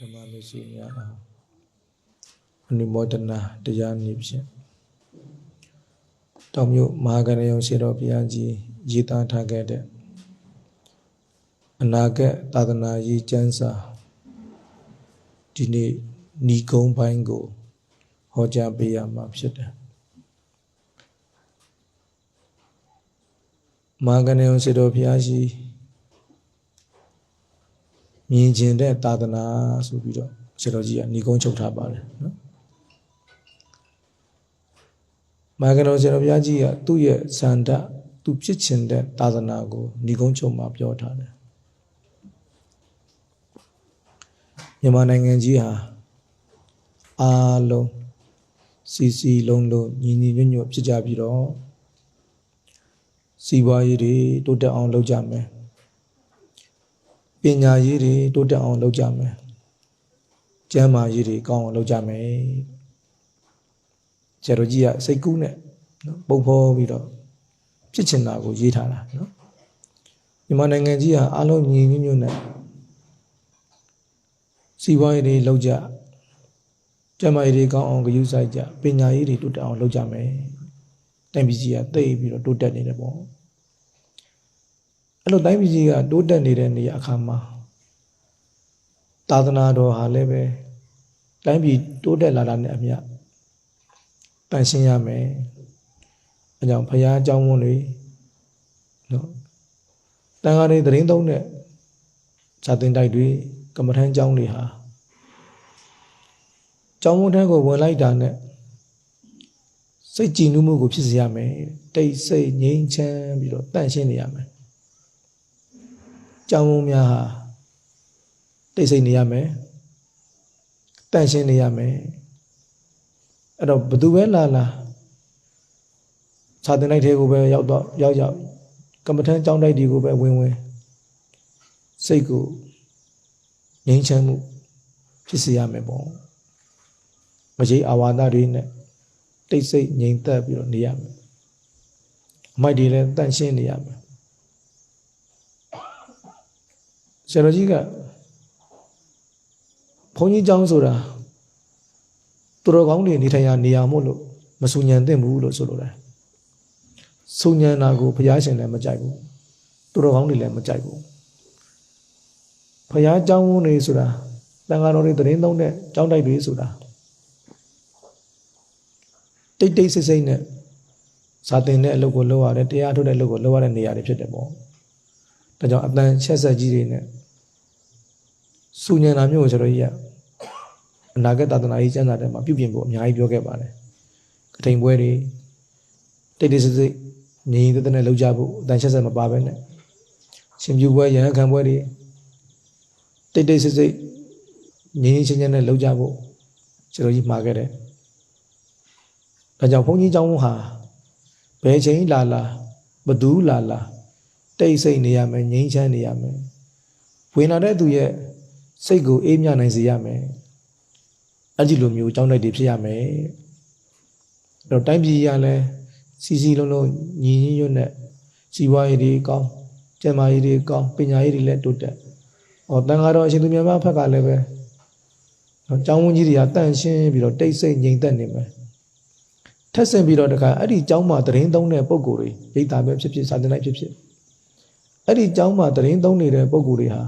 ဓမ္မလူရှိများအားအနုမောဒနာတရားနည်းဖြင့်တောင်မြို့မဟာကဏယုံရှိတော်ဘုရားကြီးရည်သားထားခဲ့တဲ့အနာဂတ်သာသနာရေးကျမ်းစာဒီနေ့ဏီကုံပိုင်းကိုဟောကြားပေးရမှာဖြစ်တယ်မဟာကဏယုံရှိတော်ဘုရားကြီး မြင်ကျင်တဲ့သာသနာဆိုပြီးတော့ဆရာတော်ကြီးကဏီကုံချုပ်ထားပါတယ်နော်မာကနောဆရာတော်ဘုရားကြီးကသူ့ရဲ့ဇန္ဒသူဖြစ်ချင်တဲ့သာသနာကိုဏီကုံချုပ်မှာပြောထားတယ်မြန်မာနိုင်ငံကြီးဟာအားလုံးစီစီလုံးလုံးညီညီညွတ်ညွတ်ဖြစ်ကြပြီးတော့စီးပွားရေးတွေတိုးတက်အောင်လုပ်ကြမယ်ပ ညာရေးတွေတိုးတက်အောင်လုပ်ကြမယ်ကျန်းမာရေးတွေကောင်းအောင်လုပ်ကြမယ်ဆရာတော်ကြီးကစိတ်ကူးနဲ့နော်ပုံဖော်ပြီးတော့ဖြစ်ချင်တာကိုရေးထားတာနော်မြန်မာနိုင်ငံကြီးဟာအားလုံးညီညီညွတ်ညွတ်နဲ့စီးပွားရေးတွေလုပ်ကြကျန်းမာရေးတွေကောင်းအောင်ဂရုစိုက်ကြပညာရေးတွေတိုးတက်အောင်လုပ်ကြမယ်တိုင်းပြည်ကြီးကတိတ်ပြီးတော့တိုးတက်နေတယ်ပေါ့ အဲ့လိုတိုင်းပြည်ကြီးကတိုးတက်နေတဲ့နေရာအခါမှာသာသနာတော်ဟာလည်းပဲတိုင်းပြည်တိုးတက်လာတာနဲ့အမျှတန်ရှင်းရမယ်အဲကြောင့်ဖရာအကြောင်းဝန်တွေနော်တန်ဃာတွေသတရင်သုံးတဲ့ဇာတင်တိုက်တွေကမ္မထမ်းကျောင်းတွေဟာကျောင်းဝန်ထမ်းကိုဝင်လိုက်တာနဲ့စိတ်ကြည်နူးမှုကိုဖြစ်စေရမယ်တိတ်ဆိတ်ငြိမ်းချမ်းပြီးတော့တန့်ရှင်းနေရမယ် ကျောင်းဝန်များဟာတိတ်ဆိတ်နေရမယ်တန့်ရှင်းနေရမယ်အဲ့တော့ဘယ်သူပဲလာလာခြာတင်လိုက်တဲ့ကိုပဲရောက်တော့ရောက်ရောက်ကမ္မထမ်းကျောင်းတိုက်ဒီကိုပဲဝင်ဝင်စိတ်ကိုငြိမ်းချမ်းမှုဖြစ်စေရမယ်ပေါ့မကြီးအာဝါဒတွေနဲ့တိတ်ဆိတ်ငြိမ်သက်ပြီးတော့နေရမယ်အမိုက်တွေလည်းတန့်ရှင်းနေရမယ် ဆရာတော်ကြီးကဘုန်းကြီးကျောင်းဆိုတာသူတော်ကောင်းတွေနေထိုင်ရာနေရာမို့လို့မဆူညံသင့်ဘူးလို့ဆိုလိုတယ်ဆူညံတာကိုဘုရားရှင်လည်းမကြိုက်ဘူးသူတော်ကောင်းတွေလည်းမကြိုက်ဘူးဘုရားကျောင်းဝန်းတွေဆိုတာတန်ဃာတော်တွေသတင်းသုံးတဲ့ကျောင်းတိုက်တွေဆိုတာတိတ်တိတ်ဆိတ်ဆိတ်နဲ့ဇာတင်တဲ့အလုပ်ကိုလုပ်ရတယ်တရားထုတ်တဲ့အလုပ်ကိုလုပ်ရတဲ့နေရာတွေဖြစ်တယ်ပေါ့ ဒါကြောင့်အတန်ချက်ဆက်ကြီးတွေနဲ့ဆူညံတာမျိုးကိုကျွန်တော်ကြီးကအနာဂတ်သာသနာရေးကျမ်းစာထဲမှာပြုပြင်ဖို့အများကြီးပြောခဲ့ပါတယ်ကထိန်ပွဲတွေတိတ်တိတ်ဆိတ်ဆိတ်ငြိမ်သက်သက်နဲ့လုပ်ကြဖို့အတန်ချက်ဆက်မပါဘဲနဲ့ရှင်ပြူပွဲရဟန်းခံပွဲတွေတိတ်တိတ်ဆိတ်ဆိတ်ငြိမ်ငြိမ်ချမ်းချမ်းနဲ့လုပ်ကြဖို့ကျွန်တော်ကြီးမှာခဲ့တယ်ဒါကြောင့်ဘုန်းကြီးကျောင်းဟာဘယ်ချိန်လာလာဘသူလာလာ တိတ်ဆိတ်နေရမယ်ငြိမ်းချမ်းနေရမယ်ဝင်လာတဲ့သူရဲ့စိတ်ကိုအေးမြနိုင်စေရမယ်အဲ့ဒီလိုမျိုးကျောင်းတိုက်တွေဖြစ်ရမယ်အဲ့တော့တိုင်းပြည်ရလဲစီစီလုံးလုံးညီညီညွတ်နဲ့စီးပွားရေးတွေကောင်းကျန်းမာရေးတွေကောင်းပညာရေးတွေလည်းတိုးတက်ဟောတန်ဃာတော်အရှင်သူမြတ်ဘက်ကလည်းပဲနော်ကျောင်းဝန်းကြီးတွေကတန့်ရှင်းပြီးတော့တိတ်ဆိတ်ငြိမ်သက်နေမယ်ထက်ဆင်ပြီးတော့တခါအဲ့ဒီကျောင်းမှာတရင်သုံးတဲ့ပုံကိုယ်တွေရိတ်တာပဲဖြစ်ဖြစ်စာတင်လိုက်ဖြစ်ဖြစ် အဲ့ဒီကျောင်းမှာတရင်သုံးနေတဲ့ပုံကိုယ်တွေဟာ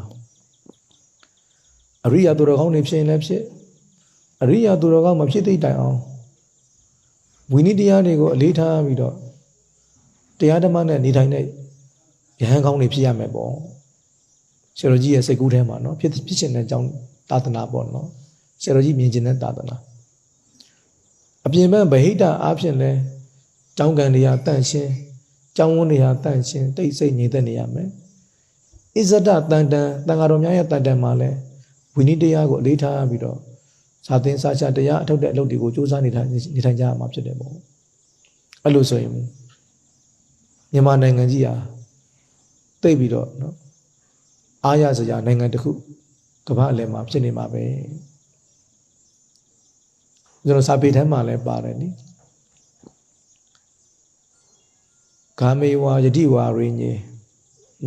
အရိယာသူတော်ကောင်းတွေဖြစ်ရင်လည်းဖြစ်အရိယာသူတော်ကောင်းမဖြစ်သည့်တိုင်အောင်ဝိနည်းတရားတွေကိုအလေးထားပြီးတော့တရားဓမ္မနဲ့နေထိုင်တဲ့ယဟန်ကောင်းတွေဖြစ်ရမယ်ပေါ့ဆရာတော်ကြီးရဲ့စိတ်ကူးထဲမှာနော်ဖြစ်ဖြစ်ရှင်တဲ့အကြောင်းသာသနာပေါ့နော်ဆရာတော်ကြီးမြင်ကျင်တဲ့သာသနာအပြင်ဘက်ဗဟိတအားဖြင့်လဲကျောင်းကန်တွေကတန့်ရှင်း ကျောင်းဝန်းတွေကတန့်ရှင်းတိတ်ဆိတ်ငြိမ်သက်နေရမယ်ဣဇဒတန်တန်တန်ဃာတော်များရဲ့တန်တန်မှာလဲဝိနည်းတရားကိုအလေးထားပြီးတော့စာသင်စာချတရားအထုတ်တဲ့အလုပ်တွေကိုစူးစမ်းနေထိုင်နေထိုင်ကြရမှာဖြစ်တယ်ပေါ့အဲ့လိုဆိုရင်မြန်မာနိုင်ငံကြီးဟာတိတ်ပြီးတော့နော်အားရစရာနိုင်ငံတစ်ခုကမ္ဘာအလယ်မှာဖြစ်နေမှာပဲကျွန်တော်စာပေထဲမှာလည်းပါတယ်နိ ဂာမေဝါယတိဝါရင်းကြီး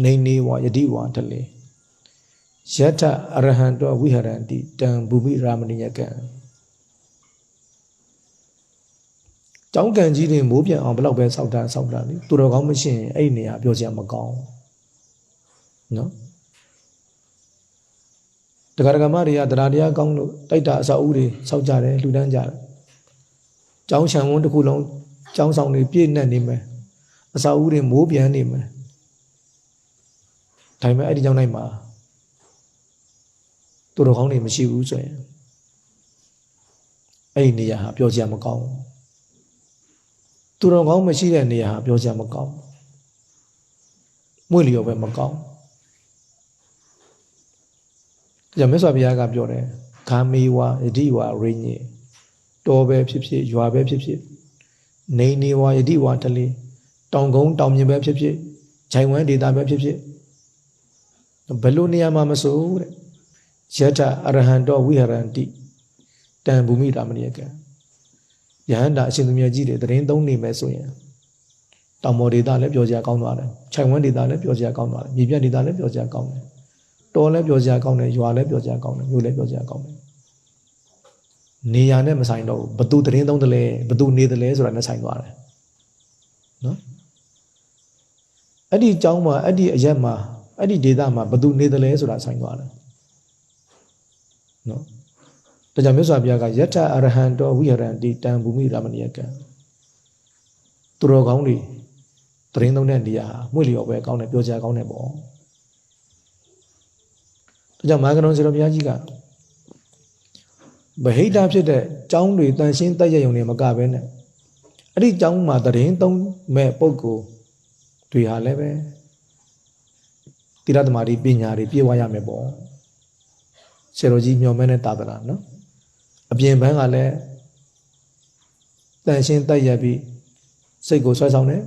နေနေဝါယတိဝါတလေယထအရဟံတောဝိဟရန္တိတံဘူမိရာမဏိယကံကျောင်းကန်ကြီးတွေမိုးပြန်အောင်ဘလောက်ပဲစောက်တာစောက်တာလေသူတော်ကောင်းမရှင်းရင်အဲ့ဒီနေရာပြောချင်မကောင်းနော်တရားဓမ္မတွေကတရားတရားကောင်းလို့တိုက်တာအစာအုပ်တွေစောက်ကြတယ်လူတန်းကြတယ်ကျောင်းချံဝန်းတစ်ခုလုံးကျောင်းဆောင်တွေပြည့်နှက်နေမယ် အစာအုပ်တွေမိုးပြန်နေမယ်ဒါပေမဲ့အဲ့ဒီကျောင်းတိုင်းမှာသူတော်ကောင်းတွေမရှိဘူးဆိုရင်အဲ့ဒီနေရာဟာပြောချင်မကောင်းဘူးသူတော်ကောင်းမရှိတဲ့နေရာဟာပြောချင်မကောင်းဘူးမွေလျော်ပဲမကောင်းဘူးဒါကြောင့်မြတ်စွာဘုရားကပြောတယ်ဂာမေဝယတိဝရင်းကြီးတော်ပဲဖြစ်ဖြစ်ရွာပဲဖြစ်ဖြစ်နေနေဝယတိဝတလေး တောင်ကုန်းတောင်မြင်ပဲဖြစ်ဖြစ်ဂျိုင်ဝမ်ဒေတာပဲဖြစ်ဖြစ်ဘယ်လိုနေရာမှာမဆိုတဲ့ယထအရဟံတောဝိဟရန္တိတံဘူမိတာမဏိယကံယဟန္တာအရှင်သူမြတ်ကြီးတွေတရင်သုံးနေမယ်ဆိုရင်တောင်မော်ဒေတာလည်းပြောကြကောင်းသွားတယ်ခြိုင်ဝမ်ဒေတာလည်းပြောကြကောင်းသွားတယ်မြေပြတ်ဒေတာလည်းပြောကြကောင်းတယ်တော်လည်းပြောကြကောင်းတယ်ရွာလည်းပြောကြကောင်းတယ်မြို့လည်းပြောကြကောင်းတယ်နေရာနဲ့မဆိုင်တော့ဘူးဘသူတရင်သုံးတယ်လဲဘသူနေတယ်လဲဆိုတာနဲ့ဆိုင်သွားတယ်နော် အဲ့ဒီအကြောင်းမှာအဲ့ဒီအရက်မှာအဲ့ဒီဒေတာမှာဘသူနေတယ်လဲဆိုတာဆိုင်သွားတယ်နော်ဒါကြောင့်မြတ်စွာဘုရားကယထအရဟံတောဝိဟရန္တိတံဘူမိရမဏိယကံသူတော်ကောင်းတွေတရင်သုံးတဲ့နေရာဟာမှုလျော်ပဲကောင်းတယ်ပြောကြကောင်းတယ်ပေါ့ဒါကြောင့်မာကရုံစေတော်ဘုရားကြီးကဗဟိတဖြစ်တဲ့ကျောင်းတွေတန်ရှင်းတက်ရယုံတွေမကဘဲနဲ့အဲ့ဒီကျောင်းမှာတရင်သုံးမဲ့ပုံကို တွေဟာလည်းပဲတိရသမารီပညာတွေပြည့်ဝရမယ်ပေါ့ဆရာတော်ကြီးမျှော်မဲတဲ့တာသနာနော်အပြင်ဘန်းကလည်းတန်ရှင်းတက်ရပြီးစိတ်ကိုဆွဲဆောင်တယ်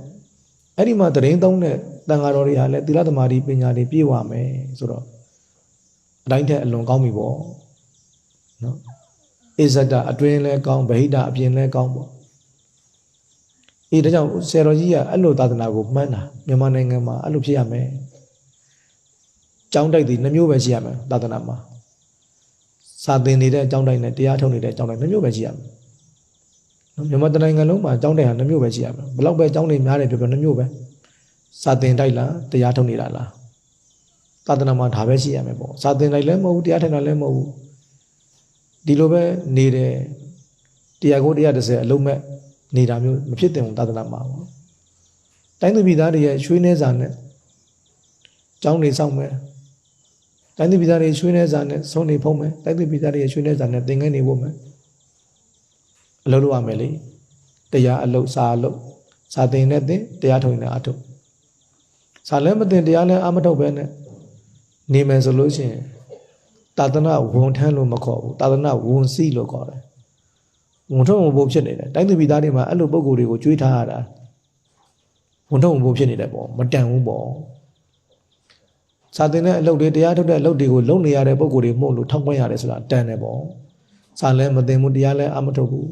အဲ့ဒီမှာတရင်သုံးတဲ့တန်ဃာတော်တွေဟာလည်းတိရသမารီပညာတွေပြည့်ဝမယ်ဆိုတော့အတိုင်းထက်အလွန်ကောင်းပြီပေါ့နော်ဣဇဒအတွင်းလဲကောင်းဗဟိတအပြင်လဲကောင်းပေါ့ အေးဒါကြောင့်ဆရာတော်ကြီးကအဲ့လိုသာသနာကိုမှန်းတာမြန်မာနိုင်ငံမှာအဲ့လိုဖြစ်ရမယ်ကျောင်းတိုက်တွေနှမျိုးပဲရှိရမယ်သာသနာမှာစာသင်နေတဲ့အကြောင်းတိုင်းနဲ့တရားထုတ်နေတဲ့အကြောင်းတိုင်းနှမျိုးပဲရှိရမယ်နော်မြန်မာတိုင်းနိုင်ငံလုံးမှာအကြောင်းတိုင်းဟာနှမျိုးပဲရှိရမယ်ဘလောက်ပဲအကြောင်းတွေများတယ်ပြောပြောနှမျိုးပဲစာသင်တိုက်လားတရားထုတ်နေတာလားသာသနာမှာဒါပဲရှိရမယ်ပေါ့စာသင်တိုက်လည်းမဟုတ်ဘူးတရားထုတ်တာလည်းမဟုတ်ဘူးဒီလိုပဲနေတယ်တရားကိုတရားတစ်ဆယ်အလုံးမဲ့ နေတာမျိုးမဖြစ်တဲ့ဝန်သာသနာမှာပေါ့တိုင်းသူပြည်သားတွေရဲ့ရွှေနှဲစာနဲ့ကျောင်းနေဆောင်မယ်တိုင်းသူပြည်သားတွေရွှေနှဲစာနဲ့ဆုံးနေဖုံးမယ်တိုင်းသူပြည်သားတွေရဲ့ရွှေနှဲစာနဲ့သင်္ကန်းနေဖို့မယ်အလုပ်လုပ်ရမယ်လေတရားအလုပ်စာအလုပ်စာသင်နဲ့သင်တရားထုတ်နေအထုတ်စာလည်းမသင်တရားလည်းအမထုတ်ပဲနဲ့နေမယ်ဆိုလို့ရှိရင်သာသနာဝန်ထမ်းလို့မခေါ်ဘူးသာသနာဝန်စီလို့ခေါ်တယ် ဝန်ထုံးဝန်ပိုးဖြစ်နေတယ်တိုင်းသူပြည်သားတွေမှာအဲ့လိုပုံကိုယ်တွေကိုကြွေးထားရတာဝန်ထုံးဝန်ပိုးဖြစ်နေတယ်ပေါ့မတန်ဘူးပေါ့စာသင်တဲ့အလုပ်တွေတရားထုတ်တဲ့အလုပ်တွေကိုလုပ်နေရတဲ့ပုံကိုယ်တွေမှုလို့ထောက်ခွင့်ရတယ်ဆိုတာတန်တယ်ပေါ့စာလည်းမသင်ဘူးတရားလည်းအမထုတ်ဘူး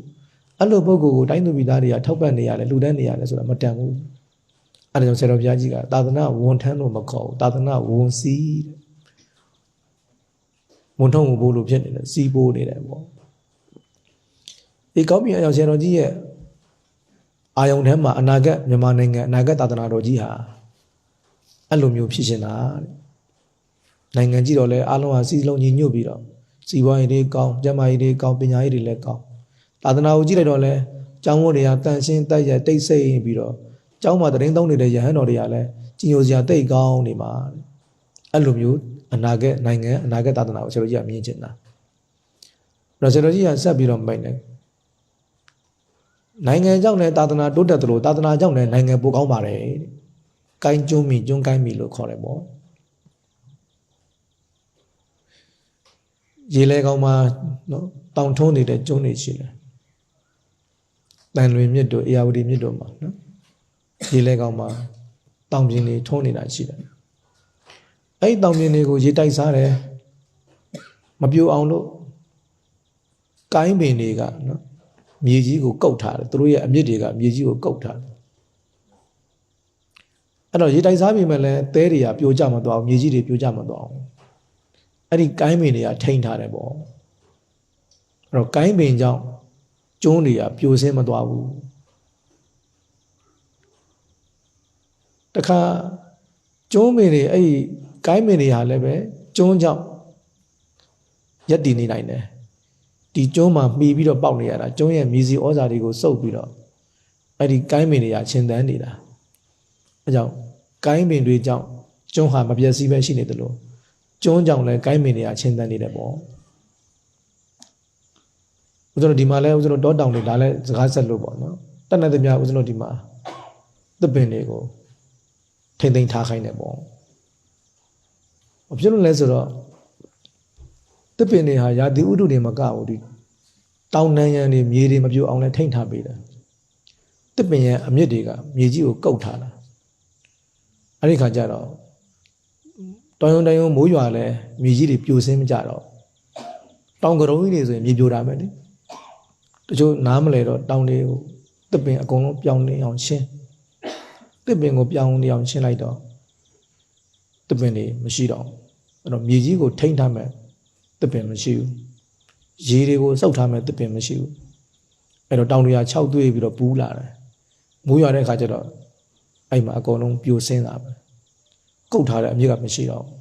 အဲ့လိုပုံကိုယ်ကိုတိုင်းသူပြည်သားတွေကထောက်ပံ့နေရတယ်လူတန်းနေရတယ်ဆိုတာမတန်ဘူးအဲ့ဒါကြောင့်ဆရာတော်ဘုရားကြီးကသာသနာဝန်ထမ်းလို့မခေါ်ဘူးသာသနာဝန်စီတဲ့ဝန်ထုံးဝန်ပိုးလို့ဖြစ်နေတယ်စီးပိုးနေတယ်ပေါ့ ဒီကောင်းပြီအယောင်ဆရာတော်ကြီးရဲ့အာယုံထဲမှာအနာဂတ်မြန်မာနိုင်ငံအနာဂတ်သာသနာတော်ကြီးဟာအဲ့လိုမျိုးဖြစ်ရှင်တာတဲ့နိုင်ငံကြီးတော့လဲအားလုံးဟာစီလုံးညီညွတ်ပြီးတော့စီးပွားရေးတွေကောင်းကျန်းမာရေးတွေကောင်းပညာရေးတွေလည်းကောင်းသာသနာကိုကြည့်လိုက်တော့လဲကျောင်းဝတ်တွေကတန်ရှင်းတိုက်ရတိတ်ဆိတ်ပြီးတော့ကျောင်းမှာတရင်သုံးနေတဲ့ရဟန်းတော်တွေကလည်းကြီးညိုစရာတိတ်ကောင်းနေမှာအဲ့လိုမျိုးအနာဂတ်နိုင်ငံအနာဂတ်သာသနာကိုဆရာတော်ကြီးကမြင်ချင်တာအဲ့တော့ဆရာတော်ကြီးကဆက်ပြီးတော့မိတ်တယ် နိုင်ငံကြောင့်လည်းသာသနာတိုးတက်တယ်လို့သာသနာကြောင့်လည်းနိုင်ငံပိုကောင်းပါတယ်တဲ့။ကိုင်းကျွန်းမီကျွန်းကိုင်းမီလို့ခေါ်တယ်ပေါ့။ရေလဲကောင်းမှာနော်တောင်ထုံးနေတဲ့ကျွန်းတွေရှိတယ်။တန်လွင်မြစ်တို့အေယာဝတီမြစ်တို့မှာနော်။ရေလဲကောင်းမှာတောင်ပြင်တွေထုံးနေတာရှိတယ်။အဲ့ဒီတောင်ပြင်တွေကိုရေတိုက်စားတယ်မပြိုအောင်လို့ကိုင်းပင်တွေကနော် မြေကြီးကိုကုတ်ထားတယ်သူတို့ရဲ့အမြစ်တွေကမြေကြီးကိုကုတ်ထားတယ်အဲ့တော့ရေတိုက်စားပြီမဲ့လည်းသဲတွေကပြိုကျမသွားအောင်မြေကြီးတွေပြိုကျမသွားအောင်အဲ့ဒီကိုင်းပင်တွေကထိန်ထားတယ်ပေါ့အဲ့တော့ကိုင်းပင်ကြောင့်ကျုံးတွေကပြိုဆင်းမသွားဘူးတခါကျုံးပင်တွေအဲ့ဒီကိုင်းပင်တွေဟာလည်းပဲကျုံးကြောင့်ရက်တည်နေနိုင်တယ် ဒီကျုံးမှာမှီပြီးတော့ပေါက်နေရတာကျုံးရဲ့မြည်စီဩဇာတွေကိုစုပ်ပြီးတော့အဲ့ဒီကိုင်းပင်တွေကရှင်သန်နေတာအဲကြောင့်ကိုင်းပင်တွေကြောင့်ကျုံးဟာမပြည့်စည်ပဲရှိနေတယ်လို့ကျုံးကြောင့်လည်းကိုင်းပင်တွေကရှင်သန်နေတယ်ပေါ့ဦးဇင်းတို့ဒီမှာလဲဦးဇင်းတို့တောတောင်တွေဒါလည်းစကားဆက်လို့ပေါ့နော်တက်နေသမျှဦးဇင်းတို့ဒီမှာသစ်ပင်တွေကိုထိမ့်သိမ်းထားခိုင်းတယ်ပေါ့ဘာဖြစ်လို့လဲဆိုတော့ သစ်ပင်တွေဟာရာသီဥတုတွေမကဘူးဒီတောင်နန်းရံတွေမြေတွေမပြိုအောင်လဲထိမ့်ထားပေးတယ်သစ်ပင်ရဲ့အမြစ်တွေကမြေကြီးကိုကုတ်ထားတာအဲ့ဒီခါကျတော့တောင်ယုံတိုင်ယုံမိုးရွာလဲမြေကြီးတွေပြိုဆင်းမကြတော့တောင်ကရုံးကြီးတွေဆိုရင်မြေပြိုတာပဲလေတချို့နားမလဲတော့တောင်တွေကိုသစ်ပင်အကုန်လုံးပြောင်းနေအောင်ရှင်းသစ်ပင်ကိုပြောင်းနေအောင်ရှင်းလိုက်တော့သစ်ပင်တွေမရှိတော့ဘူးအဲ့တော့မြေကြီးကိုထိမ့်ထားမဲ့ သစ်ပင်မရှိဘူးရေတွေကိုစုပ်ထားမဲ့သစ်ပင်မရှိဘူးအဲ့တော့တောင်တွေက6သွေးပြီးတော့ပူးလာတယ်မိုးရွာတဲ့အခါကျတော့အဲ့မှာအကုန်လုံးပြိုဆင်းတာပဲကုတ်ထားတဲ့အမြစ်ကမရှိတော့ဘူး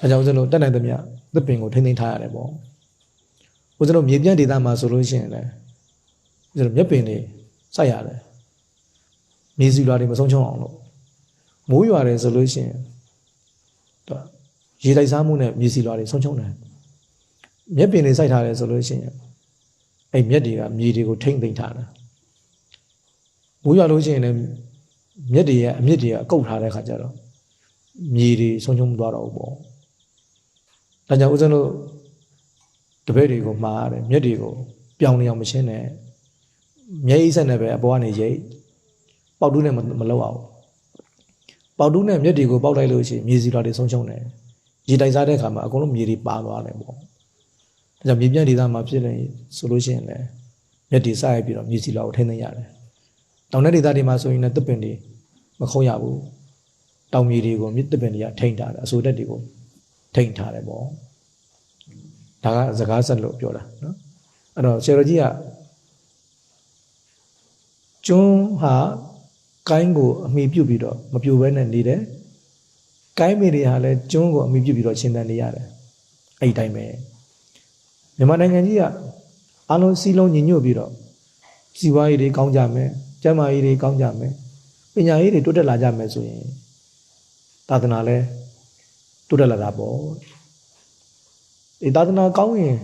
အဲကြောင့်ဦးဇင်းတို့တက်နိုင်သမျှသစ်ပင်ကိုထိမ့်သိမ်းထားရတယ်ပေါ့ဦးဇင်းတို့မြေပြန့်ဒေသမှာဆိုလို့ရှိရင်လည်းဦးဇင်းတို့မြက်ပင်တွေစိုက်ရတယ်မြေစီလွာတွေမဆုံးချုံအောင်လို့မိုးရွာတယ်ဆိုလို့ရှိရင်တော့ ရေတိုက်စားမှုနဲ့မြေစီလွာတွေဆုံးချုံတယ်မြက်ပင်တွေစိုက်ထားတယ်ဆိုလို့ရှိရင်အဲ့မြက်တွေကမြေတွေကိုထိမ့်သိမ်းထားတာမိုးရွာလို့ရှိရင်လည်းမြက်တွေရဲ့အမြစ်တွေကအကုတ်ထားတဲ့ခါကျတော့မြေတွေဆုံးချုံမသွားတော့ဘူးပေါ့ဒါကြောင့်ဦးဇင်းတို့တပည့်တွေကိုမှားရတယ်မြက်တွေကိုပြောင်းနေအောင်မရှင်းနဲ့မျက်အိဆက်နဲ့ပဲအပေါ်ကနေရိတ်ပေါက်တူးနဲ့မလောက်အောင်ပေါက်တူးနဲ့မြက်တွေကိုပေါက်လိုက်လို့ရှိရင်မြေစီလွာတွေဆုံးချုံတယ် ရေတိုက်စားတဲ့အခါမှာအကုန်လုံးမြေတွေပါသွားတယ်ပေါ့ဒါကြောင့်မြေပြန့်ဒေသမှာဖြစ်နေဆိုလို့ရှိရင်လည်းမြက်တွေစရိုက်ပြီးတော့မြေစီလွာကိုထိန်းသိမ်းရတယ်တောင်တဲ့ဒေသတွေမှာဆိုရင်လည်းတစ်ပင်တွေမခုံရဘူးတောင်မြေတွေကိုမြစ်တစ်ပင်တွေကထိန်းထားတယ်အစိုးတက်တွေကိုထိန်းထားတယ်ပေါ့ဒါကစကားဆက်လို့ပြောတာနော်အဲ့တော့ဆရာတော်ကြီးကကျွန်းဟာကိုင်းကိုအမိပြုတ်ပြီးတော့မပြိုဘဲနဲ့နေတယ် ကိုင်းမေတွေဟာလည်းကျွန်းကိုအမိပြုတ်ပြီးတော့ရှင်းတန်နေရတယ်အဲ့ဒီတိုင်းပဲမြန်မာနိုင်ငံကြီးကအလုံးစီလုံးညီညွတ်ပြီးတော့စီးပွားရေးတွေကောင်းကြမယ်ကျန်းမာရေးတွေကောင်းကြမယ်ပညာရေးတွေတိုးတက်လာကြမယ်ဆိုရင်သာသနာလည်းတိုးတက်လာတာပေါ့ဒီသာသနာကောင်းရင်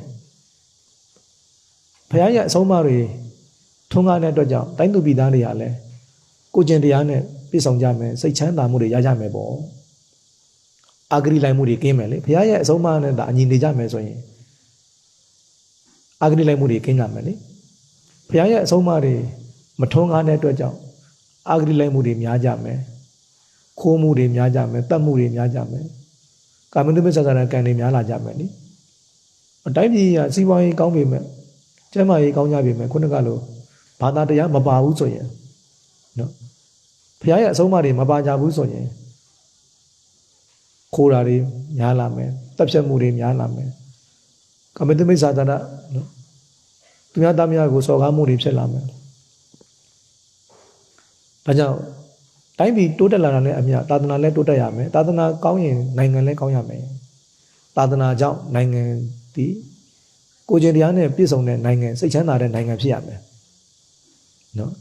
ဘုရားရဲ့အဆုံးအမတွေထုံးကားတဲ့အတွက်ကြောင့်တိုင်းသူပြည်သားတွေကလည်းကိုကျင်တရားနဲ့ပြည့်စုံကြမယ်စိတ်ချမ်းသာမှုတွေရကြမယ်ပေါ့ အာဂရိလိုက်မှုတွေကင်းမယ်လေဘုရားရဲ့အဆုံးအမနဲ့ဒါအညီနေကြမယ်ဆိုရင်အာဂရိလိုက်မှုတွေကင်းကြမယ်လေဘုရားရဲ့အဆုံးအမတွေမထုံးကားတဲ့အတွက်ကြောင့်အာဂရိလိုက်မှုတွေများကြမယ်ခိုးမှုတွေများကြမယ်တတ်မှုတွေများကြမယ်ကာမတုပ္ပစ္ဆာရကံတွေများလာကြမယ်လေအတိုင်းပြည်ကစီးပွားရေးကောင်းပေမဲ့ကျန်းမာရေးကောင်းကြပေမဲ့ခုနကလိုဘာသာတရားမပါဘူးဆိုရင်နော်ဘုရားရဲ့အဆုံးအမတွေမပါကြဘူးဆိုရင် ခိုးတာတွေများလာမယ်တပ်ဖြတ်မှုတွေများလာမယ်ကာမတုပ္ပစ္ဆာရနော်သူများသားများကိုစော်ကားမှုတွေဖြစ်လာမယ်ဒါကြောင့်တိုင်းပြည်တိုးတက်လာတာနဲ့အမျှသာသနာလည်းတိုးတက်ရမယ်သာသနာကောင်းရင်နိုင်ငံလည်းကောင်းရမယ်သာသနာကြောင့်နိုင်ငံဒီကိုကျင်တရားနဲ့ပြည့်စုံတဲ့နိုင်ငံစိတ်ချမ်းသာတဲ့နိုင်ငံဖြစ်ရမယ်နော်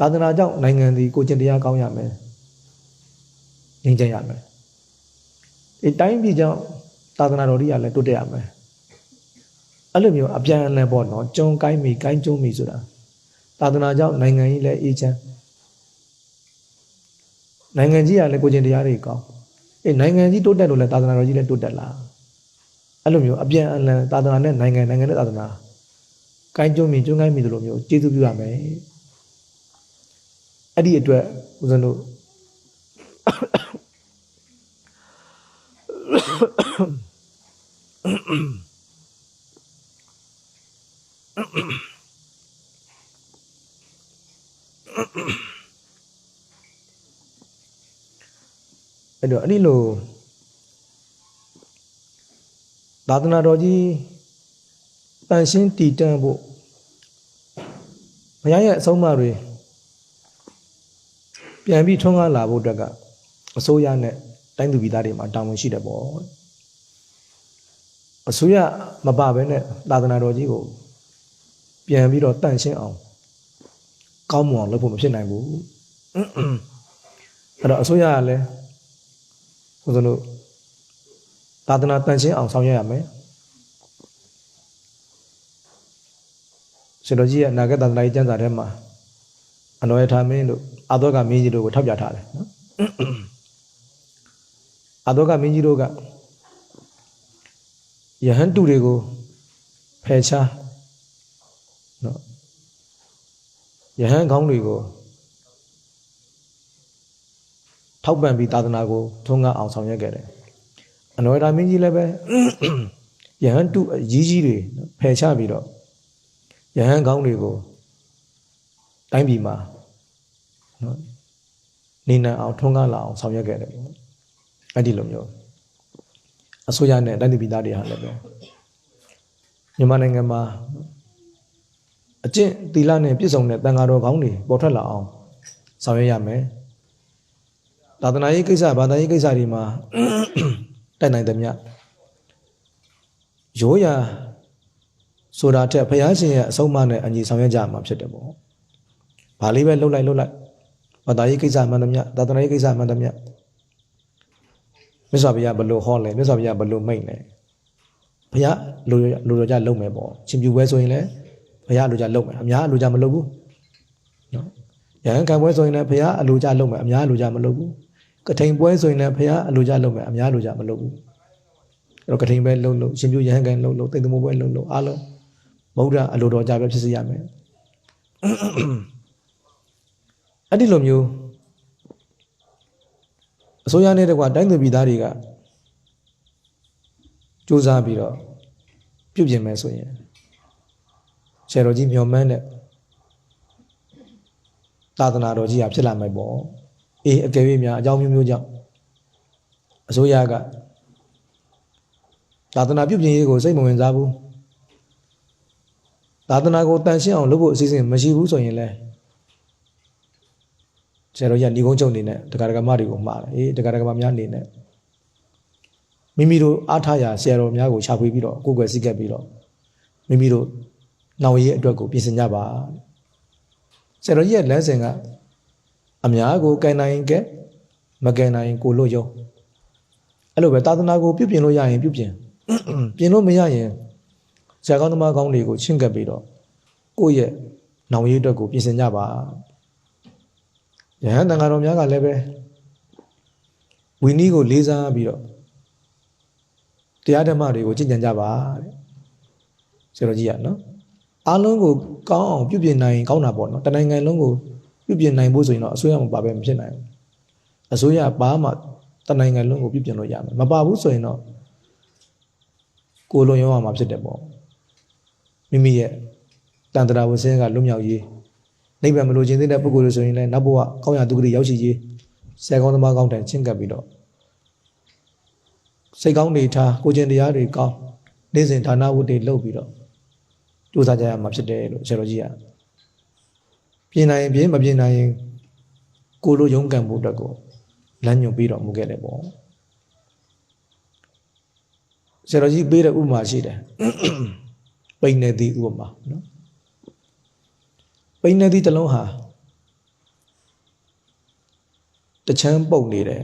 သာသနာကြောင့်နိုင်ငံဒီကိုကျင်တရားကောင်းရမယ်ငြိမ်းချမ်းရမယ် ဒီတိုင်းပြည်ကြောင့်သာသနာတော်ကြီးကလည်းတိုးတက်ရမယ်အဲ့လိုမျိုးအပြန်အလှန်ပေါ့နော်ကျုံကိုင်းမိကိုင်းကျုံမိဆိုတာသာသနာကြောင့်နိုင်ငံကြီးလည်းအေးချမ်းနိုင်ငံကြီးကလည်းကိုကျင်တရားတွေကောင်းအေးနိုင်ငံကြီးတိုးတက်လို့လည်းသာသနာတော်ကြီးလည်းတိုးတက်လာအဲ့လိုမျိုးအပြန်အလှန်သာသနာနဲ့နိုင်ငံနိုင်ငံနဲ့သာသနာကိုင်းကျုံမိကျုံကိုင်းမိတို့လိုမျိုးကျေးဇူးပြုရမယ်အဲ့ဒီအတွက်ဦးဇင်းတို့ အဲ့တော့အဲ့ဒီလိုသာသနာတော်ကြီးတန်ရှင်းတည်တံ့ဖို့ဘုရားရဲ့အဆုံးအမတွေပြန်ပြီးထွန်းကားလာဖို့အတွက်ကအစိုးရနဲ့ တိုင်းသူပြည်သားတွေမှာတာဝန်ရှိတယ်ပေါ့အစိုးရမပါဘဲနဲ့သာသနာတော်ကြီးကိုပြန်ပြီးတော့တန့်ရှင်းအောင်ကောင်းမွန်အောင်လုပ်ဖို့မဖြစ်နိုင်ဘူးအဲ့တော့အစိုးရကလည်းဘုရားတို့သာသနာတန့်ရှင်းအောင်ဆောင်ရွက်ရမယ်ရှင်တော်ကြီးရဲ့အနာဂတ်သာသနာရေးကျမ်းစာထဲမှာအနောယထာမင်းတို့အာသောကမင်းကြီးတို့ကိုထောက်ပြထားတယ်နော် အာသောကမင်းကြီးတို့ကယဟန်တုတွေကိုဖယ်ရှားနော်ယဟန်ကောင်းတွေကိုထောက်ပံ့ပြီးသာသနာကိုထုံးကားအောင်ဆောင်ရွက်ခဲ့တယ်အနောယထာမင်းကြီးလည်းပဲယဟန်တုအကြီးကြီးတွေနော်ဖယ်ရှားပြီးတော့ယဟန်ကောင်းတွေကိုတိုင်းပြည်မှာနော်နေနိုင်အောင်ထုံးကားလာအောင်ဆောင်ရွက်ခဲ့တယ်ပေါ့ အဲ့ဒီလိုမျိုးအစိုးရနဲ့တိုင်းပြည်သားတွေဟာလည်းပဲမြန်မာနိုင်ငံမှာအကျင့်သီလနဲ့ပြည့်စုံတဲ့တန်ဃာတော်ကောင်းတွေပေါ်ထွက်လာအောင်ဆောင်ရွက်ရမယ်သာသနာရေးကိစ္စဘာသာရေးကိစ္စတွေမှာတိုက်နိုင်သမျှရိုးရာဆိုတာထက်ဘုရားရှင်ရဲ့အဆုံးအမနဲ့အညီဆောင်ရွက်ကြမှာဖြစ်တယ်ပေါ့။ဘာလေးပဲလှုပ်လိုက်လှုပ်လိုက်ဘာသာရေးကိစ္စမှန်သမျှသာသနာရေးကိစ္စမှန်သမျှ မြတ်စွာဘုရားဘယ်လိုဟောလဲမြတ်စွာဘုရားဘယ်လိုမိန့်လဲဘုရားလိုလိုလိုကြလုံမယ်ပေါ့ရှင်ပြူပွဲဆိုရင်လည်းဘုရားလိုကြလုံမယ်အများအလိုကြမလုံဘူးနော်ရဟန်းခံပွဲဆိုရင်လည်းဘုရားအလိုကြလုံမယ်အများအလိုကြမလုံဘူးကထိန်ပွဲဆိုရင်လည်းဘုရားအလိုကြလုံမယ်အများအလိုကြမလုံဘူးအဲ့တော့ကထိန်ပဲလုံလုံရှင်ပြူရဟန်းခံလုံလုံတိတ်တမိုးပွဲလုံလုံအားလုံးဗုဒ္ဓအလိုတော်ကြပဲဖြစ်စေရမယ်အဲ့ဒီလိုမျိုး အစိုးရနဲ့တကွာတိုင်းသူပြည်သားတွေကစူးစမ်းပြီးတော့ပြုပြင်မယ်ဆိုရင်ဆရာတော်ကြီးမျှော်မှန်းတဲ့သာသနာတော်ကြီးဟာဖြစ်လာမယ်ပေါ့အေးအကယ်၍များအကြောင်းမျိုးမျိုးကြောင့်အစိုးရကသာသနာပြုပြင်ရေးကိုစိတ်မဝင်စားဘူးသာသနာကိုတန်ရှင်းအောင်လုပ်ဖို့အစီအစဉ်မရှိဘူးဆိုရင်လည်း ဆရာတော်ကြီးကညီကုန်းချုပ်အနေနဲ့တရားဓမ္မတွေကိုမှားတယ်အေးတရားဓမ္မများအနေနဲ့မိမိတို့အားထားရာဆရာတော်များကိုရှာဖွေပြီးတော့ကိုယ်ွယ်စိတ်ကပ်ပြီးတော့မိမိတို့နောင်ရေးအတွက်ကိုပြင်ဆင်ကြပါဆရာတော်ကြီးရဲ့လမ်းစဉ်ကအများကိုကယ်နိုင်ကဲမကယ်နိုင်ကိုလို့ယုံအဲ့လိုပဲသာသနာကိုပြုပြင်လို့ရရင်ပြုပြင်ပြင်လို့မရရင်ဆရာကောင်းသမားကောင်းတွေကိုချင့်ကပ်ပြီးတော့ကိုယ့်ရဲ့နောင်ရေးအတွက်ကိုပြင်ဆင်ကြပါ ယဟန်တန်ဃာတော်များကလည်းပဲဝီနည်းကိုလေးစားပြီးတော့တရားဓမ္မတွေကိုကြင်ကြံကြပါတဲ့ဆရာတော်ကြီးကနော်အားလုံးကိုကောင်းအောင်ပြုပြင်နိုင်ကောင်းတာပေါ့နော်တနိုင်ငံလုံးကိုပြုပြင်နိုင်ဖို့ဆိုရင်တော့အစိုးရမပါဘဲမဖြစ်နိုင်ဘူးအစိုးရပါမှတနိုင်ငံလုံးကိုပြုပြင်လို့ရမယ်မပါဘူးဆိုရင်တော့ကိုယ်လုံးရောရမှာဖြစ်တယ်ပေါ့မိမိရဲ့တန်တရာဝဆင်းကလွတ်မြောက်ရေး နိဗ္ဗာန်မလိုချင်သေးတဲ့ပုဂ္ဂိုလ်တွေဆိုရင်လည်းနောက်ဘဝကောင်းရာဒုက္ခတွေရောက်ရှိရေးဆရာကောင်းသမားကောင်းတယ်ချင်းကပ်ပြီးတော့စိတ်ကောင်းတွေထားကိုကျင်တရားတွေကောင်းနေ့စဉ်ဌာနဝတ်တွေလုပ်ပြီးတော့ကြိုးစားကြရမှာဖြစ်တယ်လို့ဆရာတော်ကြီးကပြင်နိုင်ရင်ပြင်မပြင်နိုင်ရင်ကိုလိုရုံးကန်ဖို့အတွက်ကိုလမ်းညွှန်ပြီးတော့မူခဲ့တယ်ပေါ့ဆရာတော်ကြီးပေးတဲ့ဥပမာရှိတယ်ပိန်နေသည့်ဥပမာနော် ပိန်နေသည့်တစ်လုံးဟာတချမ်းပုတ်နေတယ်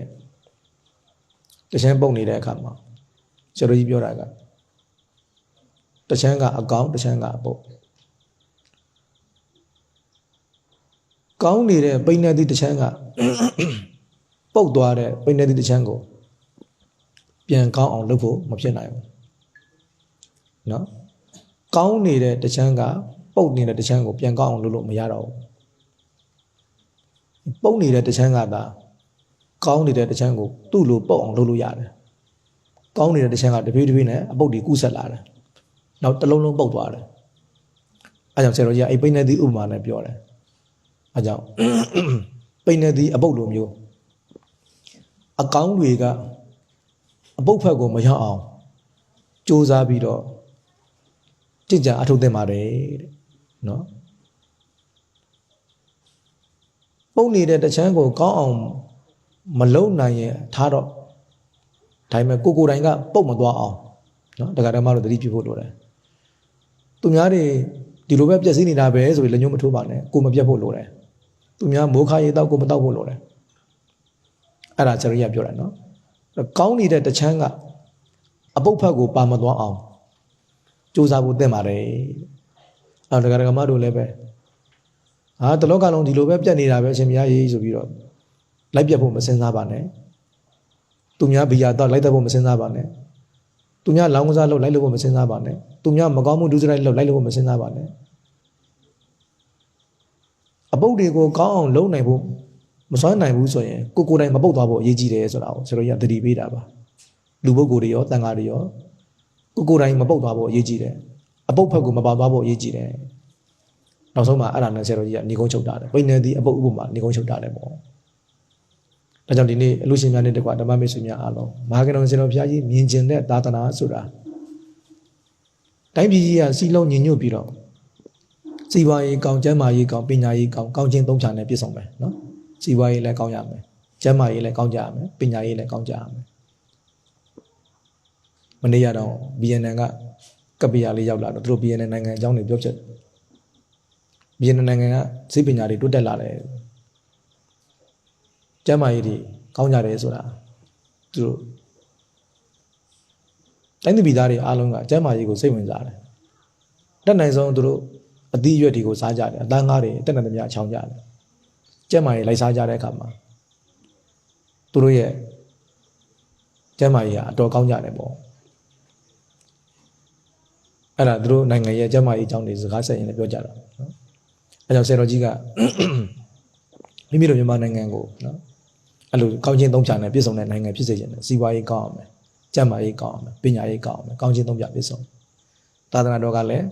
တချမ်းပုတ်နေတဲ့အခါမှာဆရာတော်ကြီးပြောတာကတချမ်းကအကောင်းတချမ်းကအပုတ်ကောင်းနေတဲ့ပိန်နေသည့်တချမ်းကပုတ်သွားတဲ့ပိန်နေသည့်တချမ်းကိုပြန်ကောင်းအောင်လုပ်ဖို့မဖြစ်နိုင်ဘူးเนาะကောင်းနေတဲ့တချမ်းက ပုတ်နေတဲ့တချမ်းကိုပြန်ကောင်းအောင်လုပ်လို့မရတော့ဘူးပုတ်နေတဲ့တချမ်းကသာကောင်းနေတဲ့တချမ်းကိုသူ့လိုပုတ်အောင်လုပ်လို့ရတယ်ကောင်းနေတဲ့တချမ်းကတပြေးတပြေးနဲ့အပုတ်တွေကူးဆက်လာတယ်နောက်တစ်လုံးလုံးပုတ်သွားတယ်အဲကြောင့်ဆရာတော်ကြီးကအိပိနေသည့်ဥပမာနဲ့ပြောတယ်အဲကြောင့်ပိနေသည့်အပုတ်လိုမျိုးအကောင်းတွေကအပုတ်ဖက်ကိုမရောက်အောင်စူးစမ်းပြီးတော့ကြင်ကြံအထုတ်သင့်ပါတယ်တဲ့ နော်ပုံနေတဲ့တချမ်းကိုကောင်းအောင်မလုံနိုင်ရင်ထားတော့ဒါပေမဲ့ကိုကိုယ်တိုင်ကပုတ်မသွားအောင်နော်တက္ကရာမတို့သတိပြုဖို့လိုတယ်သူများတွေဒီလိုပဲပြည့်စည်နေတာပဲဆိုပြီးလက်ညှိုးမထိုးပါနဲ့ကိုမပြတ်ဖို့လိုတယ်သူများမိုးခါရေတောက်ကိုမတောက်ဖို့လိုတယ်အဲ့ဒါကျွန်တော်ရပြောတယ်နော်ကောင်းနေတဲ့တချမ်းကအပုတ်ဖက်ကိုပါမသွားအောင်စူးစမ်းဖို့သင့်ပါတယ် အဲ့တော့တက္ကရာမတို့လည်းပဲဟာတလောကလုံးဒီလိုပဲပြတ်နေတာပဲအရှင်မရရေးဆိုပြီးတော့လိုက်ပြတ်ဖို့မစင်စားပါနဲ့သူများဘီယာတော့လိုက်တတ်ဖို့မစင်စားပါနဲ့သူများလောင်းကစားလို့လိုက်လို့ဖို့မစင်စားပါနဲ့သူများမကောင်းမှုဒုစရိုက်လို့လိုက်လို့ဖို့မစင်စားပါနဲ့အပုတ်တွေကိုကောင်းအောင်လုပ်နိုင်ဖို့မစွမ်းနိုင်ဘူးဆိုရင်ကိုကိုယ်တိုင်မပုတ်သွားဖို့အရေးကြီးတယ်ဆိုတာကိုကျွန်တော်ရသတိပေးတာပါလူပုဂ္ဂိုလ်တွေရောတန်ဃာတွေရောကိုကိုယ်တိုင်မပုတ်သွားဖို့အရေးကြီးတယ် အပုတ်ဖက်ကိုမပါသွားဖို့အရေးကြီးတယ်နောက်ဆုံးမှာအဲ့ဒါနဲ့ဆရာတော်ကြီးကနေကုန်းချုပ်တာတယ်ပိနေသည်အပုတ်ဥပမာနေကုန်းချုပ်တာတယ်ပေါ့ဒါကြောင့်ဒီနေ့အလူရှင်များနဲ့တကွာဓမ္မမိတ်ဆွေများအားလုံးမဟာကဏ္ဍဆရာတော်ဘုရားကြီးမြင်ကျင်တဲ့သာသနာဆိုတာတိုင်းပြည်ကြီးကစီလုံးညင်ညွတ်ပြီးတော့စီပွားရေးကောင်းကျန်းမာရေးကောင်းပညာရေးကောင်းကောင်းခြင်းသုံးချာနဲ့ပြည့်စုံမယ်နော်စီပွားရေးလည်းကောင်းရမယ်ကျန်းမာရေးလည်းကောင်းကြရမယ်ပညာရေးလည်းကောင်းကြရမယ်မနေ့ရတော့ BNN ကက ပ္ပီယာလေးရောက်လာတော့သူတို့ BNN နိုင်ငံအကြောင်းတွေပြောချက် BNN နိုင်ငံကဈေးပညာတွေတိုးတက်လာတယ်ကျန်းမာရေးတွေကောင်းကြတယ်ဆိုတာသူတို့တိုင်းသူပြည်သားတွေအားလုံးကကျန်းမာရေးကိုစိတ်ဝင်စားတယ်တက်နိုင်ဆုံးသူတို့အသီးရွက်တွေကိုစားကြတယ်အသားငါးတွေတက်နိုင်သမျှချောင်းကြတယ်ကျန်းမာရေးလိုက်စားကြတဲ့အခါမှာသူတို့ရဲ့ကျန်းမာရေးကအတော်ကောင်းကြတယ်ပေါ့ အဲ့ဒါသူတို့နိုင်ငံရဲ့ကျန်းမာရေးအကြောင်းတွေစကားဆက်ရင်လည်းပြောကြတာနော်အဲကြောင့်ဆရာတော်ကြီးကမိမိတို့မြန်မာနိုင်ငံကိုနော်အဲ့လိုကောင်းချင်းသုံးချနဲ့ပြည့်စုံတဲ့နိုင်ငံဖြစ်စေချင်တယ်စီးပွားရေးကောင်းအောင်မယ်ကျန်းမာရေးကောင်းအောင်မယ်ပညာရေးကောင်းအောင်မယ်ကောင်းချင်းသုံးချပြည့်စုံသာသနာတော်ကလည်း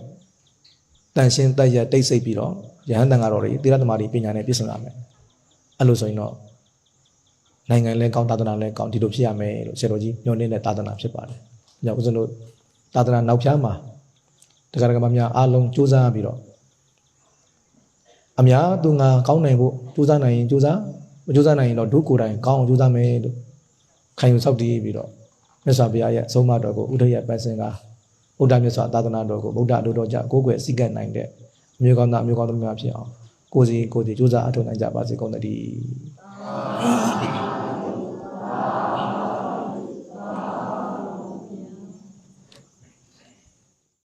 တန်ရှင်းတက်ရတိတ်ဆိတ်ပြီးတော့ယဟန်တန်ဃာတော်တွေသီလသမားတွေပညာနဲ့ပြည့်စုံရမယ်အဲ့လိုဆိုရင်တော့နိုင်ငံလည်းကောင်းသာသနာလည်းကောင်းဒီလိုဖြစ်ရမယ်လို့ဆရာတော်ကြီးညွှန်နေတဲ့သာသနာဖြစ်ပါတယ်။ကြောင့်ဦးဇင်းတို့သာသနာနောက်ဖြားမှာ တရားဓမ္မများအားလုံးစူးစမ်းပြီးတော့အများသူငါကောင်းနိုင်ဖို့စူးစမ်းနိုင်ရင်စူးစမ်းမစူးစမ်းနိုင်ရင်တော့ဒုကိုယ်တိုင်ကောင်းအောင်စူးစမ်းမယ်လို့ခံယူဆောက်တည်ပြီးတော့မြတ်စွာဘုရားရဲ့အဆုံးအမတော်ကိုဥဒယပတ်စင်ကဗုဒ္ဓမြတ်စွာသာသနာတော်ကိုဗုဒ္ဓအလိုတော်ကြကိုးကွယ်စိတ်ကပ်နိုင်တဲ့အမျိုးကောင်းသားအမျိုးကောင်းသမီးများဖြစ်အောင်ကိုယ်စီကိုယ်စီစူးစမ်းအထောက်နိုင်ကြပါစေကုန်သတည်း